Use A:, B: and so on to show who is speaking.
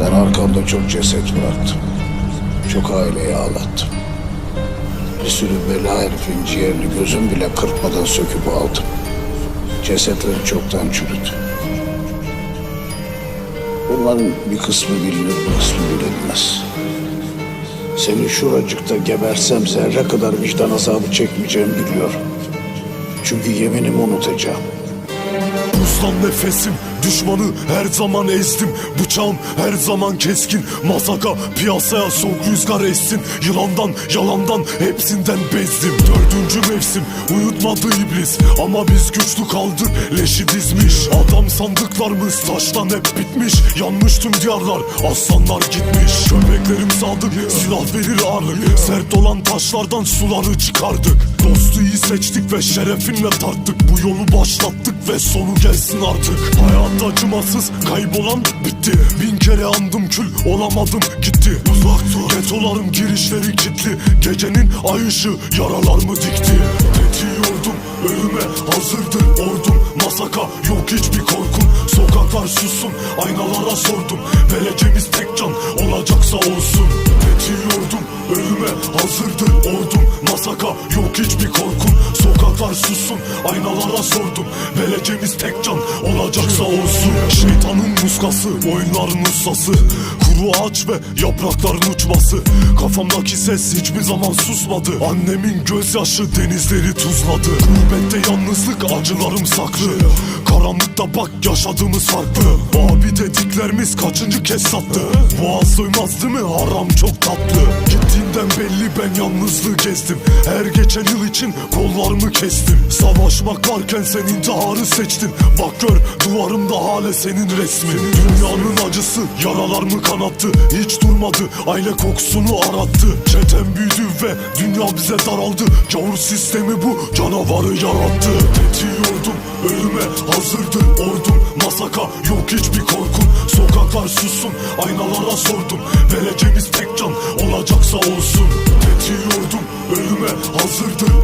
A: Orada çok ceset bıraktım. Çok aileyi ağlattım. Bir sürü bela herifin ciğerini gözüm bile kırpmadan söküp aldım. Cesetleri çoktan çürüdü. Bunların bir kısmı bilinir, bir kısmı bilinmez. Seni şuracıkta gebersem zerre kadar vicdan azabı çekmeyeceğimi biliyorum. Çünkü yeminimi unutacağım.
B: Buzdan nefesim Düşmanı her zaman ezdim. Bıçağım her zaman keskin. Masaka piyasaya soğuk rüzgar essin. Yılandan yalandan hepsinden bezdim. Dördüncü mevsim uyutmadı iblis. Ama biz güçlü kaldık leşi dizmiş. Adam sandıklarımız taştan hep bitmiş. Yanmış tüm diyarlar aslanlar gitmiş. Köpeklerim sadık silah verir ağırlık. Sert olan taşlardan suları çıkardık. Dostu iyi seçtik ve şerefinle tarttık. Bu yolu başlattık ve sonu gelsin artık Hayatta acımasız kaybolan bitti. Bin kere andım kül olamadım gitti. Uzak dur. Getolarım girişleri kilitli. Gecenin ay ışığı yaralarımı dikti? Tetiği yordum ölüme hazırdır ordum. Masaka yok hiçbir korkum. Sokaklar sussun aynalara sordum. Vereceğimiz tek can olacaksa olsun. Tetiği yordum ölüme hazırdır ordum. Masaka yok hiçbir korkum. Sokaklar sussun aynalara sordum. Vereceğimiz tek can olacaksa olsun. Şeytanın muskası oyunların ustası. Kuru ağaç ve yaprakların uçması. Kafamdaki ses hiçbir zaman susmadı. Annemin gözyaşı denizleri tuzladı. Gurbette yalnızlık acılarım saklı Karanlıkta bak yaşadığımız farklı. Abi dediklerimiz kaçıncı kez sattı? Boğaz doymaz değil mi? Haram çok tatlı ben yalnızlığı gezdim Her geçen yıl için kollarımı kestim. Savaşmak varken sen intiharı seçtin. Bak gör duvarımda hala senin resmin. Dünyanın acısı yaralarımı kanattı? Hiç durmadı aile kokusunu arattı. Çetem büyüdü ve dünya bize daraldı. Gavur sistemi bu canavarı yarattı. Tetiği yordum ölüme hazırdır ordum. Masaka yok hiçbir korkum Sokaklar sussun aynalara sordum. Vereceğimiz tek can olacaksa olsun hazırdır